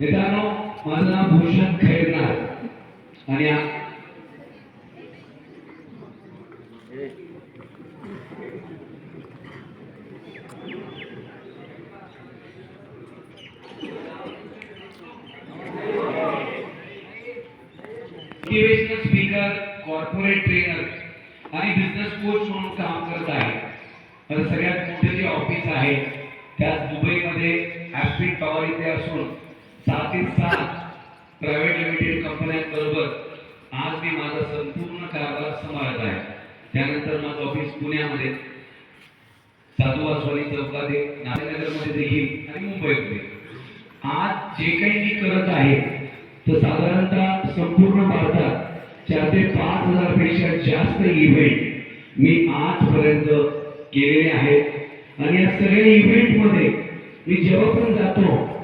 पद्मभूषण खैरनार. आणि motivational speaker corporate trainer आणि business coach म्हणून काम करत आहे. तर सगळ्यात मोठे जे ऑफ़िस आहे त्यात दुबईमध्ये ॲस्पिड टॉवर इथे असून सात ते सात प्रायव्हेट लिमिटेड कंपन्यांबरोबर आज मी माझा संपूर्ण कारभार सांभाळत आहे. त्यानंतर माझं ऑफिस पुण्यामध्ये साधू वासवानी चौकाते नारायणनगरमध्ये देखील आणि मुंबईमध्ये. आज जे काही मी करत आहे तर साधारणतः संपूर्ण भारतात चार ते पाच हजारपेक्षा जास्त इव्हेंट मी आजपर्यंत केलेले आहेत. आणि या सगळ्या इव्हेंटमध्ये मी जेव्हा पण जातो